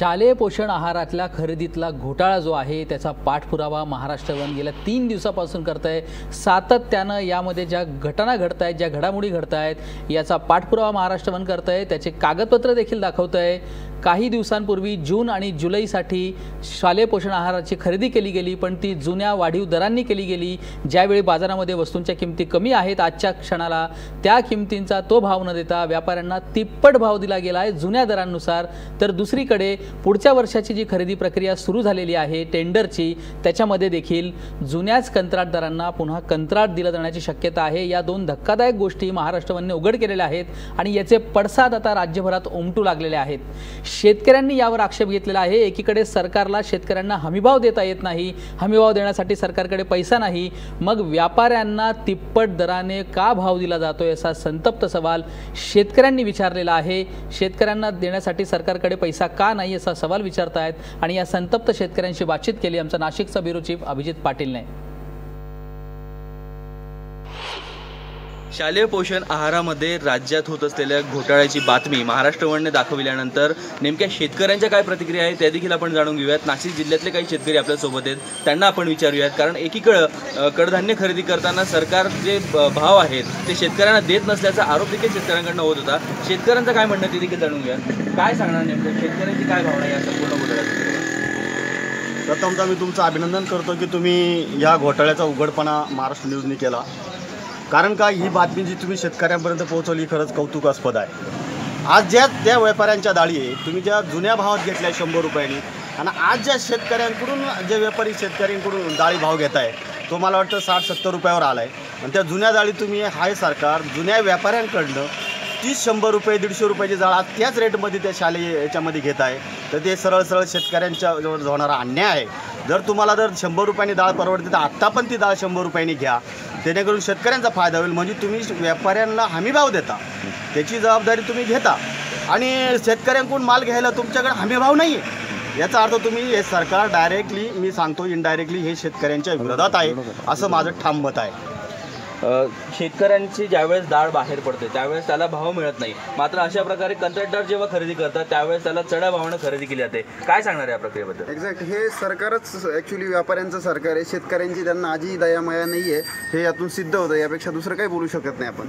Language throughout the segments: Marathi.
शालेय पोषण आहारातल्या खरेदीतला घोटाळा जो आहे त्याचा पाठपुरावा महाराष्ट्र वन गेल्या तीन दिवसापासून करत आहे सातत्यानं यामध्ये ज्या घटना घडत आहेत ज्या घडामोडी घडत आहेत याचा पाठपुरावा महाराष्ट्र वन करत आहे त्याचे कागदपत्र देखील दाखवत आहे काही दिवसांपूर्वी जून आणि जुलैसाठी शालेय पोषण आहाराची खरेदी केली गेली पण ती जुन्या वाढीव दरांनी केली गेली. ज्यावेळी बाजारामध्ये वस्तूंच्या किमती कमी आहेत आजच्या क्षणाला त्या किमतींचा तो भाव न देता व्यापाऱ्यांना तिप्पट भाव दिला गेला आहे जुन्या दरांनुसार. तर दुसरीकडे पुढच्या वर्षाची जी खरेदी प्रक्रिया सुरू झालेली आहे टेंडरची त्याच्यामध्ये देखील जुन्याच कंत्राटदारांना पुन्हा कंत्राट दिलं जाण्याची शक्यता आहे. या दोन धक्कादायक गोष्टी महाराष्ट्र वनने उघड केलेल्या आहेत आणि याचे पडसाद आता राज्यभरात उमटू लागलेले आहेत. शेतकऱ्यांनी यावर आक्षेप घेतलेला आहे. एकीकडे सरकारला शेतकऱ्यांना हमीभाव देता येत नाही हमीभाव देण्यासाठी सरकारकडे पैसा नाही. मग व्यापाऱ्यांना तिप्पट दराने का भाव दिला जातो असा संतप्त सवाल शेतकऱ्यांनी विचारलेला आहे. शेतकऱ्यांना देण्यासाठी सरकारकडे पैसा का नाही असा सवाल विचारतायत आणि या संतप्त शेतकऱ्यांशी बातचीत केली आमचा नाशिकचा ब्युरो चीफ अभिजित पाटीलने. शालेय पोषण आहारामध्ये राज्यात होत असलेल्या घोटाळ्याची बातमी महाराष्ट्रवणने दाखविल्यानंतर नेमक्या शेतकऱ्यांच्या काय प्रतिक्रिया आहे त्या देखील आपण जाणून घेऊयात. नाशिक जिल्ह्यातले काही शेतकरी आपल्यासोबत आहेत त्यांना आपण विचारूयात. कारण एकीकडं कडधान्य खरेदी करताना सरकार जे भाव आहेत ते शेतकऱ्यांना देत नसल्याचा आरोप देखील शेतकऱ्यांकडनं होत होता. शेतकऱ्यांचं काय म्हणणं ते देखील जाणून घ्या काय सांगणार नेमकं? शेतकऱ्यांची काय भावना आहे या संपूर्ण घोटाळ्यात? प्रथमतः मी तुमचं अभिनंदन करतो की तुम्ही या घोटाळ्याचा उघडपणा महाराष्ट्र न्यूजने केला. कारण का ही बातमी जी तुम्ही शेतकऱ्यांपर्यंत पोहोचवली खरंच कौतुकास्पद आहे. आज ज्या त्या व्यापाऱ्यांच्या डाळी आहे तुम्ही ज्या जुन्या भावात घेतल्या शंभर रुपयांनी आणि आज ज्या शेतकऱ्यांकडून जे व्यापारी शेतकऱ्यांकडून डाळी भाव घेत आहे तो मला वाटतं साठ सत्तर रुपयावर आला आहे आणि त्या जुन्या डाळी तुम्ही हाय सरकार जुन्या व्यापाऱ्यांकडनं तीस शंभर रुपये दीडशे रुपयाची जाळ त्याच रेटमध्ये त्या शालेय याच्यामध्ये घेत आहे तर ते सरळ सरळ शेतकऱ्यांच्या जवळ होणारा अन्याय आहे. जर तुम्हाला जर शंभर रुपयाने डाळ परवडते तर आत्ता पण ती डाळ शंभर रुपयांनी घ्या. जेणेकरून शेतकऱ्यांचा फायदा होईल. म्हणजे तुम्ही व्यापाऱ्यांना हमीभाव देता. त्याची जबाबदारी तुम्ही घेता. आणि शेतकऱ्यांकडून माल घ्यायला तुमच्याकडे हमीभाव नाही आहे याचा अर्थ तुम्ही हे सरकार डायरेक्टली मी सांगतो इनडायरेक्टली हे शेतकऱ्यांच्या विरोधात आहे. असं माझं ठाम मत आहे. शेतकऱ्यांची ज्यावेळेस डाळ बाहेर पडते त्यावेळेस त्याला भाव मिळत नाही. मात्र अशा प्रकारे कंत्राटदार जेव्हा खरेदी करतात त्यावेळेस त्याला चढ्या भावानं खरेदी केली जाते. काय सांगणार या प्रक्रियेबद्दल? एक्झॅक्ट हे सरकारच ॲक्च्युली व्यापाऱ्यांचं सरकार आहे. शेतकऱ्यांची त्यांना आजी दयामाया नाही आहे हे यातून सिद्ध होतं. यापेक्षा दुसरं काही बोलू शकत नाही आपण.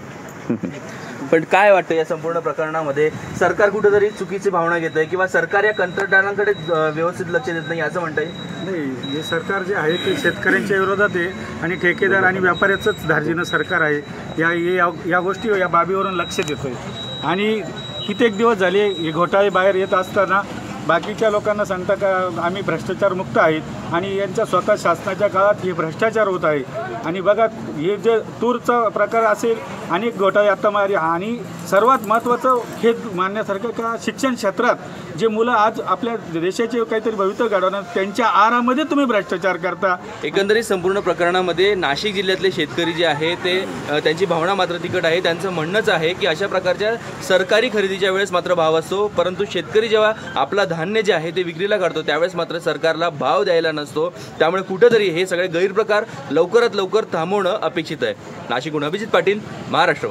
पण काय वाटतं या संपूर्ण प्रकरणामध्ये? सरकार कुठेतरी चुकीची भावना घेत आहे किंवा सरकार या कंत्राटदारांकडे व्यवस्थित लक्ष देत नाही असं म्हणता येईल नाही हे सरकार जे आहे ते शेतकऱ्यांच्या विरोधात आहे आणि ठेकेदार आणि व्यापाऱ्याचंच धार्जिनं सरकार आहे. या या या गोष्टी या बाबीवरून लक्ष देतो आहे आणि कित्येक दिवस झाले हे घोटाळे बाहेर येत असताना बाकीच्या लोकांना सांगता का आम्ही भ्रष्टाचार मुक्त आहेत. आणि यांच्या स्वतः शासनाच्या काळात हे भ्रष्टाचार होत आहे. आणि बघा हे जे तूरचा प्रकार असेल अनेक घोटाळे आता मारी आणि सर्वात महत्त्वाचं खेद मानण्यासारखं का शिक्षण क्षेत्रात जे मुलं आज आपल्या देशाचे काहीतरी भविष्य घडवणार त्यांच्या आरामध्ये तुम्ही भ्रष्टाचार करता. एकंदरीत संपूर्ण प्रकरणामध्ये नाशिक जिल्ह्यातले शेतकरी जे आहे ते त्यांची भावना मात्र तिकट आहे. त्यांचं म्हणणंच आहे की अशा प्रकारच्या सरकारी खरेदीच्या वेळेस मात्र भाव असतो. परंतु शेतकरी जेव्हा आपला धान्य जे आहे ते विक्रीला काढतो त्यावेळेस मात्र सरकारला भाव द्यायला नसतो त्यामुळे कुठंतरी हे सगळे गैरप्रकार लवकरात लवकर थांबवणं अपेक्षित आहे. नाशिकहून अभिजित पाटील महाराष्ट्र